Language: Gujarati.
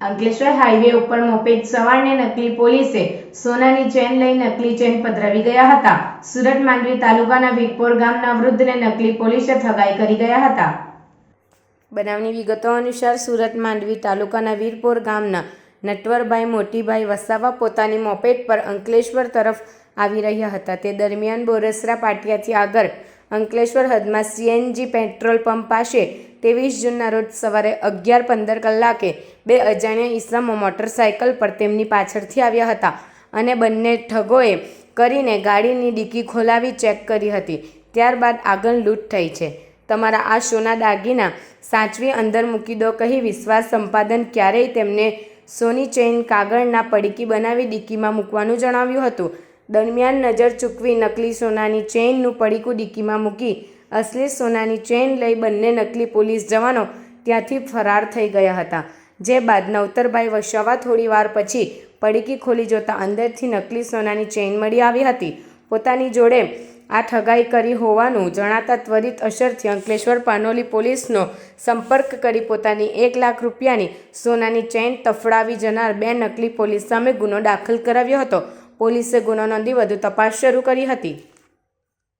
અંકલેશ્વર હાઈવે ઉપર મોપેડ સવારને નકલી પોલીસે સોનાની ચેન લઈ નકલી ચેન પધરાવી ગયા હતા. સુરત માંડવી તાલુકાના વિગપોર ગામના વૃદ્ધને નકલી પોલીસે ઠગાઈ કરી ગયા હતા. બનાવની વિગતો અનુસાર સુરત માંડવી તાલુકાના વીરપોર ગામના નટવરભાઈ મોટીભાઈ વસાવા પોતાની મોપેટ પર અંકલેશ્વર તરફ આવી રહ્યા હતા. તે દરમિયાન બોરસરા પાટિયાથી આગળ અંકલેશ્વર હદમાં સીએનજી પેટ્રોલ પંપ પાસે ત્રેવીસ જૂનના રોજ સવારે અગિયાર પંદર કલાકે બે અજાણ્યા ઇસમો મોટરસાયકલ પર તેમની પાછળથી આવ્યા હતા અને બંને ઠગોએ કરીને ગાડીની ડીકી ખોલાવી ચેક કરી હતી. ત્યારબાદ આગળ લૂંટ થઈ છે. તમારા આ સોના દાગીના સાચવી અંદર મૂકી દો કહી વિશ્વાસ સંપાદન ક્યારેય તેમને સોની ચેઇન કાગળના પડીકી બનાવી ડીકીમાં મૂકવાનું જણાવ્યું હતું. દરમિયાન નજર ચૂકવી નકલી સોનાની ચેઇનનું પડીકું ડીકીમાં મૂકી અસલી સોનાની ચેઇન લઈ બંને નકલી પોલીસ જવાનો ત્યાંથી ફરાર થઈ ગયા હતા. જે બાદ નવતરભાઈ વસાવા થોડી વાર પછી પડીકી ખોલી જોતા અંદરથી નકલી સોનાની ચેઇન મળી આવી હતી. પોતાની જોડે આ ઠગાઈ કરી હોવાનું જણાતા ત્વરિત અસરથી અંકલેશ્વર પાનોલી પોલીસનો સંપર્ક કરી પોતાની એક લાખ રૂપિયાની સોનાની ચેઇન તફડાવી જનાર બે નકલી પોલીસ સામે ગુનો દાખલ કરાવ્યો હતો. પોલીસે ગુનો નોંધી વધુ તપાસ શરૂ કરી હતી.